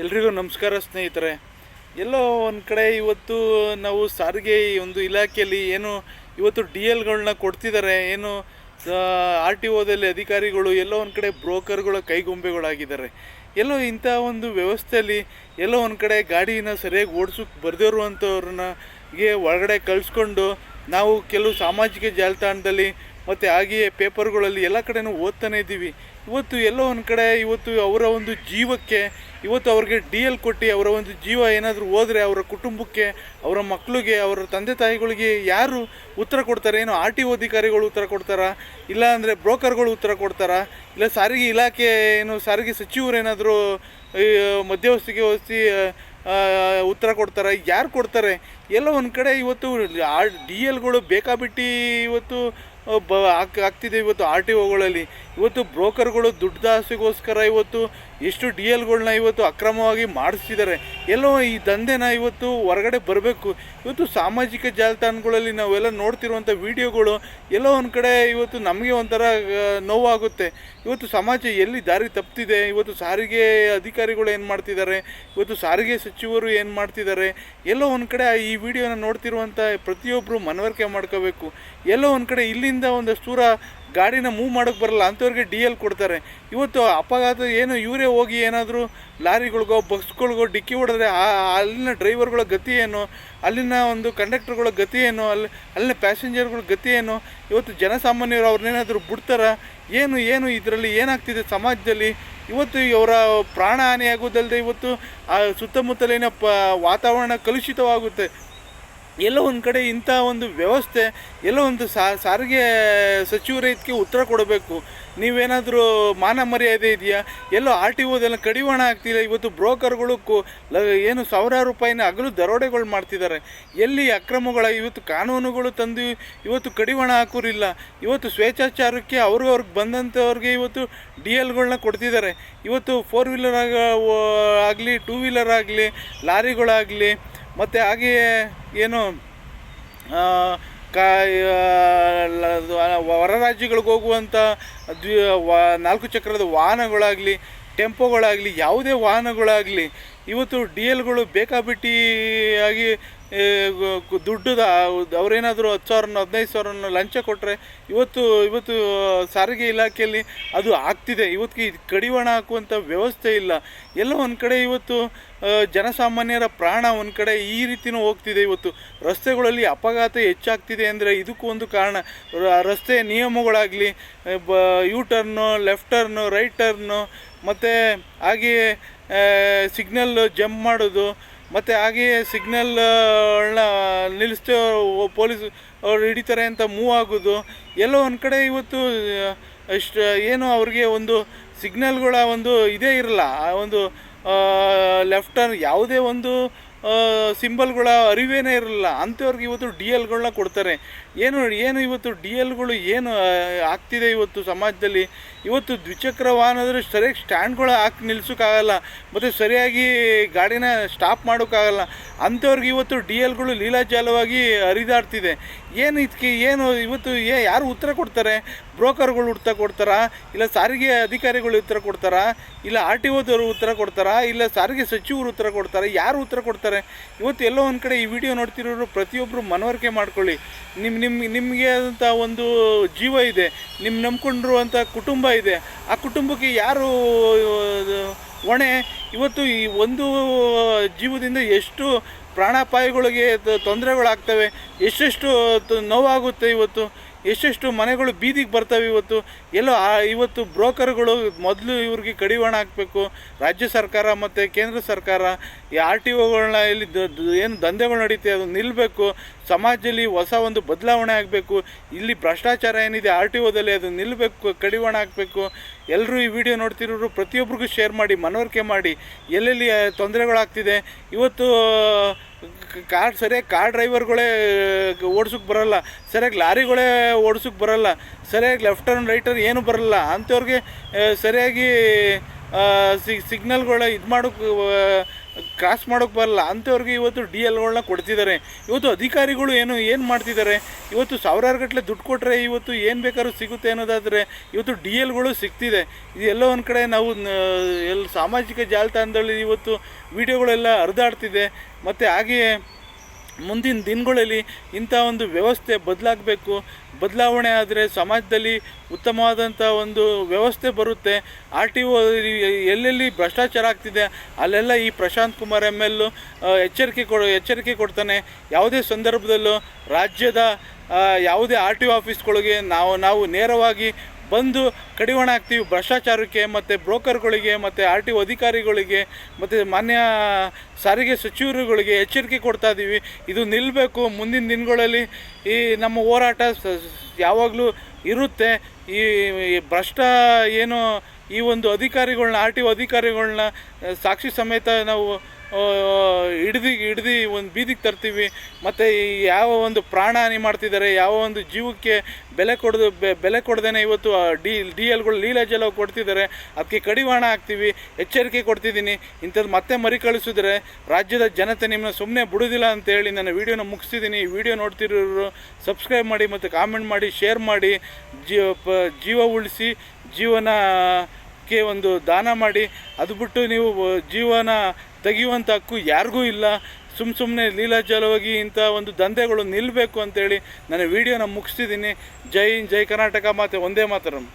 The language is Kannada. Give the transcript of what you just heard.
ಎಲ್ರಿಗೂ ನಮಸ್ಕಾರ ಸ್ನೇಹಿತರೆ. ಎಲ್ಲೋ ಒಂದು ಕಡೆ ಇವತ್ತು ನಾವು ಸಾರಿಗೆ ಒಂದು ಇಲಾಖೆಯಲ್ಲಿ ಏನು ಇವತ್ತು ಡಿ ಎಲ್ಗಳನ್ನ ಕೊಡ್ತಿದ್ದಾರೆ ಏನು ಆರ್ ಟಿ ಒದಲ್ಲಿ ಅಧಿಕಾರಿಗಳು, ಎಲ್ಲೋ ಒಂದು ಕಡೆ ಬ್ರೋಕರ್ಗಳ ಕೈಗೊಂಬೆಗಳಾಗಿದ್ದಾರೆ. ಎಲ್ಲೋ ಇಂಥ ಒಂದು ವ್ಯವಸ್ಥೆಯಲ್ಲಿ ಎಲ್ಲೋ ಒಂದು ಕಡೆ ಗಾಡಿನ ಸರಿಯಾಗಿ ಓಡಿಸೋಕೆ ಬರ್ದಿರುವಂಥವ್ರನ್ನ ಗೆ ಒಳಗಡೆ ಕಳಿಸ್ಕೊಂಡು ನಾವು ಕೆಲವು ಸಾಮಾಜಿಕ ಜಾಲತಾಣದಲ್ಲಿ ಮತ್ತು ಹಾಗೆಯೇ ಪೇಪರ್ಗಳಲ್ಲಿ ಎಲ್ಲ ಕಡೆನೂ ಓದ್ತಾನೆ ಇದ್ದೀವಿ. ಇವತ್ತು ಎಲ್ಲೋ ಒಂದು ಕಡೆ ಇವತ್ತು ಅವರ ಒಂದು ಜೀವಕ್ಕೆ ಇವತ್ತು ಅವ್ರಿಗೆ ಡಿ ಎಲ್ ಕೊಟ್ಟು ಅವರ ಒಂದು ಜೀವ ಏನಾದರೂ ಹೋದರೆ ಅವರ ಕುಟುಂಬಕ್ಕೆ, ಅವರ ಮಕ್ಕಳಿಗೆ ಅವರ ತಂದೆ ತಾಯಿಗಳಿಗೆ ಯಾರು ಉತ್ತರ ಕೊಡ್ತಾರೆ? ಏನು ಆರ್ ಟಿ ಒ ಅಧಿಕಾರಿಗಳು ಉತ್ತರ ಕೊಡ್ತಾರಾ? ಇಲ್ಲ ಅಂದರೆ ಬ್ರೋಕರ್ಗಳು ಉತ್ತರ ಕೊಡ್ತಾರಾ? ಇಲ್ಲ ಸಾರಿಗೆ ಇಲಾಖೆ ಏನು ಸಾರಿಗೆ ಸಚಿವರು ಏನಾದರೂ ಮಧ್ಯವಸ್ಥಿಗೆ ವಹಿಸಿ ಉತ್ತರ ಕೊಡ್ತಾರೆ? ಯಾರು ಕೊಡ್ತಾರೆ? ಎಲ್ಲ ಒಂದು ಕಡೆ ಇವತ್ತು ಆ ಡಿ ಎಲ್ಗಳು ಬೇಕಾಬಿಟ್ಟು ಇವತ್ತು ಬ ಆಗ್ತಿದೆ ಇವತ್ತು ಆರ್ ಟಿ ಒಗಳಲ್ಲಿ. ಇವತ್ತು ಬ್ರೋಕರ್ಗಳು ದುಡ್ಡು ದಾಸಿಗೋಸ್ಕರ ಇವತ್ತು ಎಷ್ಟು ಡಿ ಎಲ್ಗಳನ್ನ ಇವತ್ತು ಅಕ್ರಮವಾಗಿ ಮಾಡಿಸ್ತಿದ್ದಾರೆ. ಎಲ್ಲೋ ಈ ದಂಧೆನ ಇವತ್ತು ಹೊರಗಡೆ ಬರಬೇಕು. ಇವತ್ತು ಸಾಮಾಜಿಕ ಜಾಲತಾಣಗಳಲ್ಲಿ ನಾವೆಲ್ಲ ನೋಡ್ತಿರುವಂಥ ವಿಡಿಯೋಗಳು ಎಲ್ಲೋ ಒಂದು ಕಡೆ ಇವತ್ತು ನಮಗೆ ಒಂಥರ ನೋವಾಗುತ್ತೆ. ಇವತ್ತು ಸಮಾಜ ಎಲ್ಲಿ ದಾರಿ ತಪ್ಪಿದೆ ಇವತ್ತು ಸಾರಿಗೆ ಅಧಿಕಾರಿಗಳು ಏನು ಮಾಡ್ತಿದ್ದಾರೆ? ಇವತ್ತು ಸಾರಿಗೆ ಸಚಿವರು ಏನು ಮಾಡ್ತಿದ್ದಾರೆ? ಎಲ್ಲೋ ಒಂದು ಕಡೆ ಈ ವಿಡಿಯೋನ ನೋಡ್ತಿರುವಂಥ ಪ್ರತಿಯೊಬ್ಬರು ಮನವರಿಕೆ ಮಾಡ್ಕೋಬೇಕು. ಎಲ್ಲೋ ಒಂದು ಕಡೆ ಇಲ್ಲಿಂದ ಒಂದಷ್ಟು ದೂರ ಗಾಡಿನ ಮೂವ್ ಮಾಡೋಕ್ಕೆ ಬರಲ್ಲ, ಅಂಥವ್ರಿಗೆ ಡಿ ಎಲ್ ಕೊಡ್ತಾರೆ. ಇವತ್ತು ಅಪಘಾತ ಏನು, ಇವರೇ ಹೋಗಿ ಏನಾದರೂ ಲಾರಿಗಳಿಗೋ, ಬಸ್ಗಳಿಗೋ ಡಿಕ್ಕಿ ಹೊಡೆದ್ರೆ ಅಲ್ಲಿನ ಡ್ರೈವರ್ಗಳ ಗತಿ ಏನು, ಅಲ್ಲಿನ ಒಂದು ಕಂಡಕ್ಟರ್ಗಳ ಗತಿ ಏನು, ಅಲ್ಲಿ, ಅಲ್ಲಿನ ಪ್ಯಾಸೆಂಜರ್ಗಳ ಗತಿ ಏನು, ಇವತ್ತು ಜನಸಾಮಾನ್ಯರು ಅವ್ರನ್ನೇನಾದರೂ ಬಿಡ್ತಾರ? ಏನು ಏನು ಇದರಲ್ಲಿ ಏನಾಗ್ತಿದೆ ಸಮಾಜದಲ್ಲಿ? ಇವತ್ತು ಇವರ ಪ್ರಾಣ ಹಾನಿಯಾಗೋದಲ್ಲದೆ ಇವತ್ತು ಆ ಸುತ್ತಮುತ್ತಲಿನ ಪ, ವಾತಾವರಣ ಕಲುಷಿತವಾಗುತ್ತೆ. ಎಲ್ಲೋ ಒಂದು ಕಡೆ ಇಂಥ ಒಂದು ವ್ಯವಸ್ಥೆ, ಎಲ್ಲೋ ಒಂದು ಸಾರಿಗೆ ಸಚಿವರೇ ಇದಕ್ಕೆ ಉತ್ತರ ಕೊಡಬೇಕು. ನೀವೇನಾದರೂ ಮಾನ ಮರ್ಯಾದೆ ಇದೆಯಾ? ಎಲ್ಲೋ ಆರ್ ಟಿ ಓದೆಲ್ಲ ಕಡಿವಾಣ ಆಗ್ತಿಲ್ಲ. ಇವತ್ತು ಬ್ರೋಕರ್ಗಳು ಏನು ಸಾವಿರಾರು ರೂಪಾಯಿನ ಹಗಲು ದರೋಡೆಗಳು ಮಾಡ್ತಿದ್ದಾರೆ. ಎಲ್ಲಿ ಅಕ್ರಮಗಳ, ಇವತ್ತು ಕಾನೂನುಗಳು ತಂದು ಇವತ್ತು ಕಡಿವಾಣ ಹಾಕೋರಿಲ್ಲ. ಇವತ್ತು ಸ್ವೇಚ್ಛಾಚಾರಕ್ಕೆ ಅವ್ರಿಗೆ ಅವ್ರಿಗೆ ಬಂದಂಥವ್ರಿಗೆ ಇವತ್ತು ಡಿ ಎಲ್ಗಳನ್ನ ಕೊಡ್ತಿದ್ದಾರೆ. ಇವತ್ತು ಫೋರ್ ವೀಲರ್ ಆಗ ಆಗಲಿ, ಟೂ ವೀಲರ್ ಆಗಲಿ, ಲಾರಿಗಳಾಗಲಿ ಮತ್ತು ಹಾಗೆಯೇ ಏನು ಕಾ ಹೊರ ರಾಜ್ಯಗಳಿಗೆ ಹೋಗುವಂಥ ದ್ವಿ ನಾಲ್ಕು ಚಕ್ರದ ವಾಹನಗಳಾಗಲಿ, ಟೆಂಪೋಗಳಾಗಲಿ, ಯಾವುದೇ ವಾಹನಗಳಾಗಲಿ, ಇವತ್ತು ಡಿ ಎಲ್ಗಳು ಬೇಕಾಬಿಟ್ಟಿ ಆಗಿ ಏ, ಗು- ಕು- ದುಡ್ಡು ಅವರೇನಾದರೂ ಹತ್ತು ಸಾವಿರನೋ ಹದಿನೈದು ಸಾವಿರನೋ ಲಂಚ ಕೊಟ್ಟರೆ ಇವತ್ತು ಇವತ್ತು ಸಾರಿಗೆ ಇಲಾಖೆಯಲ್ಲಿ ಅದು ಆಗ್ತಿದೆ. ಇವತ್ತಿಗೆ ಕಡಿವಾಣ ಹಾಕುವಂಥ ವ್ಯವಸ್ಥೆ ಇಲ್ಲ. ಎಲ್ಲ ಒಂದು ಕಡೆ ಇವತ್ತು ಜನಸಾಮಾನ್ಯರ ಪ್ರಾಣ ಒಂದು ಕಡೆ ಈ ರೀತಿಯೂ ಹೋಗ್ತಿದೆ ಇವತ್ತು. ರಸ್ತೆಗಳಲ್ಲಿ ಅಪಘಾತ ಹೆಚ್ಚಾಗ್ತಿದೆ ಅಂದರೆ ಇದಕ್ಕೂ ಒಂದು ಕಾರಣ. ರಸ್ತೆ ನಿಯಮಗಳಾಗಲಿ ಬ U turn left turn right turn ಮತ್ತು ಹಾಗೆಯೇ ಸಿಗ್ನಲ್ ಜಂಪ್ ಮಾಡೋದು ಮತ್ತು ಹಾಗೆಯೇ ಸಿಗ್ನಲ್ನ ನಿಲ್ಲಿಸ್ತು ಪೊಲೀಸ್ ಅವ್ರು ಹಿಡಿತಾರೆ ಅಂತ ಮೂವ್ ಆಗೋದು, ಎಲ್ಲೋ ಒಂದು ಕಡೆ ಇವತ್ತು ಎಷ್ಟು ಏನು ಅವ್ರಿಗೆ ಒಂದು ಸಿಗ್ನಲ್ಗಳ ಒಂದು ಇದೇ ಇರಲ್ಲ, ಆ ಒಂದು ಲೆಫ್ಟರ್ ಯಾವುದೇ ಒಂದು ಸಿಂಬಲ್ಗಳ ಅರಿವೇನೇ ಇರಲಿಲ್ಲ. ಅಂಥವ್ರಿಗೆ ಇವತ್ತು ಡಿ ಎಲ್ಗಳನ್ನ ಕೊಡ್ತಾರೆ. ಏನು ಏನು ಇವತ್ತು ಡಿ ಎಲ್ಗಳು ಏನು ಆಗ್ತಿದೆ ಇವತ್ತು ಸಮಾಜದಲ್ಲಿ? ಇವತ್ತು ದ್ವಿಚಕ್ರ ವಾಹನದಲ್ಲಿ ಸರಿಯಾಗಿ ಸ್ಟ್ಯಾಂಡ್ಗಳು ಹಾಕಿ ನಿಲ್ಸೋಕ್ಕಾಗಲ್ಲ. ಮತ್ತು ಸರಿಯಾಗಿ ಗಾಡಿನ ಸ್ಟಾಪ್ ಮಾಡೋಕ್ಕಾಗಲ್ಲ. ಅಂಥವ್ರಿಗೆ ಇವತ್ತು ಡಿ ಎಲ್ಗಳು ಲೀಲಾಜಾಲವಾಗಿ ಹರಿದಾಡ್ತಿದೆ. ಏನು ಇದಕ್ಕೆ, ಏನು ಇವತ್ತು ಏ, ಯಾರು ಉತ್ತರ ಕೊಡ್ತಾರೆ? ಬ್ರೋಕರ್ಗಳು ಉತ್ತರ ಕೊಡ್ತಾರಾ? ಇಲ್ಲ ಸಾರಿಗೆ ಅಧಿಕಾರಿಗಳು ಉತ್ತರ ಕೊಡ್ತಾರಾ? ಇಲ್ಲ ಆರ್ ಟಿ ಉತ್ತರ ಕೊಡ್ತಾರಾ? ಇಲ್ಲ ಸಾರಿಗೆ ಸಚಿವರು ಉತ್ತರ ಕೊಡ್ತಾರೆ? ಯಾರು ಉತ್ತರ ಕೊಡ್ತಾರೆ? ಇವತ್ತು ಎಲ್ಲೋ ಒಂದು ಕಡೆ ಈ ವಿಡಿಯೋ ನೋಡ್ತಿರೋರು ಪ್ರತಿಯೊಬ್ಬರು ಮನವರಿಕೆ ಮಾಡ್ಕೊಳ್ಳಿ. ನಿಮ್ಮ ನಿಮ್ಮ ನಿಮಗೆ ಆದಂಥ ಒಂದು ಜೀವ ಇದೆ. ನಿಮ್ಮ ನಂಬ್ಕೊಂಡಿರುವಂಥ ಕುಟುಂಬ ಇದೆ. ಆ ಕುಟುಂಬಕ್ಕೆ ಯಾರು ಹೊಣೆ? ಇವತ್ತು ಈ ಒಂದು ಜೀವದಿಂದ ಎಷ್ಟು ಪ್ರಾಣಾಪಾಯಗಳಿಗೆ ತೊಂದರೆಗಳಾಗ್ತವೆ, ಎಷ್ಟೆಷ್ಟು ನೋವಾಗುತ್ತೆ ಇವತ್ತು? ಎಷ್ಟೆಷ್ಟು ಮನೆಗಳು ಬೀದಿಗೆ ಬರ್ತವೆ ಇವತ್ತು? ಎಲ್ಲೋ ಆ, ಇವತ್ತು ಬ್ರೋಕರ್ಗಳು ಮೊದಲು ಇವ್ರಿಗೆ ಕಡಿವಾಣ ಹಾಕಬೇಕು. ರಾಜ್ಯ ಸರ್ಕಾರ ಮತ್ತು ಕೇಂದ್ರ ಸರ್ಕಾರ ಈ ಆರ್ ಟಿ ಒಗಳನ್ನ ಇಲ್ಲಿ ಏನು ದಂಧೆಗಳು ನಡೀತೆ ಅದು ನಿಲ್ಲಬೇಕು ಸಮಾಜದಲ್ಲಿ ಹೊಸ ಒಂದು ಬದಲಾವಣೆ ಆಗಬೇಕು. ಇಲ್ಲಿ ಭ್ರಷ್ಟಾಚಾರ ಏನಿದೆ, ಆರ್ ಟಿ ಒದಲ್ಲಿ ಅದು ನಿಲ್ಲಬೇಕು ಕಡಿವಾಣ ಹಾಕಬೇಕು. ಎಲ್ಲರೂ ಈ ವಿಡಿಯೋ ನೋಡ್ತಿರೋರು ಪ್ರತಿಯೊಬ್ಬರಿಗೂ ಶೇರ್ ಮಾಡಿ, ಮನವರಿಕೆ ಮಾಡಿ. ಎಲ್ಲೆಲ್ಲಿ ತೊಂದರೆಗಳಾಗ್ತಿದೆ? ಇವತ್ತು ಕಾರ್ ಸರಿಯಾಗಿ ಕಾರ್ ಡ್ರೈವರ್ಗಳೇ ಓಡ್ಸೋಕ್ಕೆ ಬರೋಲ್ಲ, ಸರಿಯಾಗಿ ಲಾರಿಗಳೇ ಓಡ್ಸೋಕೆ ಬರೋಲ್ಲ, ಸರಿಯಾಗಿ ಲೆಫ್ಟ್ ಟರ್ನ್, ರೈಟ್ ಟರ್ನ್ ಏನೂ ಬರಲ್ಲ, ಅಂಥವ್ರಿಗೆ ಸರಿಯಾಗಿ ಸಿಗ್ ಸಿಗ್ನಲ್ಗಳ ಇದು ಮಾಡೋಕ್ಕೆ ಕ್ರಾಸ್ ಮಾಡೋಕ್ಕೆ ಬರಲ್ಲ. ಅಂಥವ್ರಿಗೆ ಇವತ್ತು ಡಿ ಎಲ್ಗಳನ್ನ ಕೊಡ್ತಿದ್ದಾರೆ. ಇವತ್ತು ಅಧಿಕಾರಿಗಳು ಏನು ಏನು ಮಾಡ್ತಿದ್ದಾರೆ? ಇವತ್ತು ಸಾವಿರಾರು ಗಟ್ಟಲೆ ದುಡ್ಡು ಕೊಟ್ಟರೆ ಇವತ್ತು ಏನು ಬೇಕಾದ್ರೂ ಸಿಗುತ್ತೆ ಅನ್ನೋದಾದರೆ ಇವತ್ತು ಡಿ ಎಲ್ಗಳು ಸಿಗ್ತಿದೆ. ಇದು ಎಲ್ಲೋ ಒಂದು ಕಡೆ ನಾವು ಎಲ್ಲಿ ಸಾಮಾಜಿಕ ಜಾಲತಾಣದಲ್ಲಿ ಇವತ್ತು ವಿಡಿಯೋಗಳೆಲ್ಲ ಹರಿದಾಡ್ತಿದೆ. ಮತ್ತು ಹಾಗೆಯೇ ಮುಂದಿನ ದಿನಗಳಲ್ಲಿ ಇಂಥ ಒಂದು ವ್ಯವಸ್ಥೆ ಬದಲಾಗಬೇಕು. ಬದಲಾವಣೆ ಆದರೆ ಸಮಾಜದಲ್ಲಿ ಉತ್ತಮವಾದಂಥ ಒಂದು ವ್ಯವಸ್ಥೆ ಬರುತ್ತೆ. ಆರ್ ಟಿ ಒ ಎಲ್ಲೆಲ್ಲಿ ಭ್ರಷ್ಟಾಚಾರ ಆಗ್ತಿದೆ, ಅಲ್ಲೆಲ್ಲ ಈ ಪ್ರಶಾಂತ್ ಕುಮಾರ್ ಎಂ ಎಲ್ ಎಚ್ಚರಿಕೆ ಕೊಡ, ಎಚ್ಚರಿಕೆ ಕೊಡ್ತಾನೆ. ಯಾವುದೇ ಸಂದರ್ಭದಲ್ಲೂ ರಾಜ್ಯದ ಯಾವುದೇ ಆರ್ ಟಿ ಒ ಆಫೀಸ್ಗಳಿಗೆ ನಾವು ನಾವು ನೇರವಾಗಿ ಬಂದು ಕಡಿವಾಣ ಹಾಕ್ತೀವಿ. ಭ್ರಷ್ಟಾಚಾರಕ್ಕೆ ಮತ್ತು ಬ್ರೋಕರ್ಗಳಿಗೆ ಮತ್ತು ಆರ್ ಟಿ ಒ ಅಧಿಕಾರಿಗಳಿಗೆ ಮತ್ತು ಮಾನ್ಯ ಸಾರಿಗೆ ಸಚಿವರುಗಳಿಗೆ ಎಚ್ಚರಿಕೆ ಕೊಡ್ತಾ ಇದ್ದೀವಿ ಇದು ನಿಲ್ಲಬೇಕು ಮುಂದಿನ ದಿನಗಳಲ್ಲಿ ಈ ನಮ್ಮ ಹೋರಾಟ ಯಾವಾಗಲೂ ಇರುತ್ತೆ. ಈ ಭ್ರಷ್ಟ ಏನು ಈ ಒಂದು ಅಧಿಕಾರಿಗಳನ್ನ ಆರ್ ಟಿ ಒ ಅಧಿಕಾರಿಗಳ್ನ, ಸಾಕ್ಷಿ ಸಮೇತ ನಾವು ಹಿಡ್ದು ಹಿಡ್ದು ಒಂದು ಬೀದಿಗೆ ತರ್ತೀವಿ. ಮತ್ತು ಯಾವ ಒಂದು ಪ್ರಾಣಹಾನಿ ಮಾಡ್ತಿದ್ದಾರೆ ಯಾವ ಒಂದು ಜೀವಕ್ಕೆ ಬೆಲೆ ಕೊಡದು ಬೆಲೆ ಕೊಡ್ದೇ ಇವತ್ತು ಡಿ ಡಿ ಎಲ್ಗಳು ಲೀಲಾಜಲ ಕೊಡ್ತಿದ್ದಾರೆ ಅದಕ್ಕೆ ಕಡಿವಾಣ ಹಾಕ್ತೀವಿ, ಎಚ್ಚರಿಕೆ ಕೊಡ್ತಿದ್ದೀನಿ. ಇಂಥದ್ದು ಮತ್ತೆ ಮರಿಕಳಿಸಿದ್ರೆ ರಾಜ್ಯದ ಜನತೆ ನಿಮ್ಮನ್ನ ಸುಮ್ಮನೆ ಬಿಡೋದಿಲ್ಲ ಅಂತ ಹೇಳಿ ನನ್ನ ವೀಡಿಯೋನ ಮುಗಿಸ್ತಿದ್ದೀನಿ. ಈ ವಿಡಿಯೋ ನೋಡ್ತಿರೋರು ಸಬ್ಸ್ಕ್ರೈಬ್ ಮಾಡಿ ಮತ್ತು ಕಾಮೆಂಟ್ ಮಾಡಿ, ಶೇರ್ ಮಾಡಿ, ಜೀವ ಉಳಿಸಿ ಜೀವನಕ್ಕೆ ಒಂದು ದಾನ ಮಾಡಿ, ಅದು ಬಿಟ್ಟು ನೀವು ಜೀವನ ತೆಗೆಯುವಂಥ ಹಕ್ಕು ಯಾರಿಗೂ ಇಲ್ಲ. ಸುಮ್ಮ ಸುಮ್ಮನೆ ಲೀಲಾಜಲವಾಗಿ ಇಂಥ ಒಂದು ದಂಧೆಗಳು ನಿಲ್ಲಬೇಕು ಅಂತೇಳಿ ನನ್ನ ವಿಡಿಯೋನ ಮುಗಿಸ್ತಿದ್ದೀನಿ. ಜೈ ಜೈ ಕರ್ನಾಟಕ ಮಾತೆ, ಒಂದೇ ಮಾತರಂ.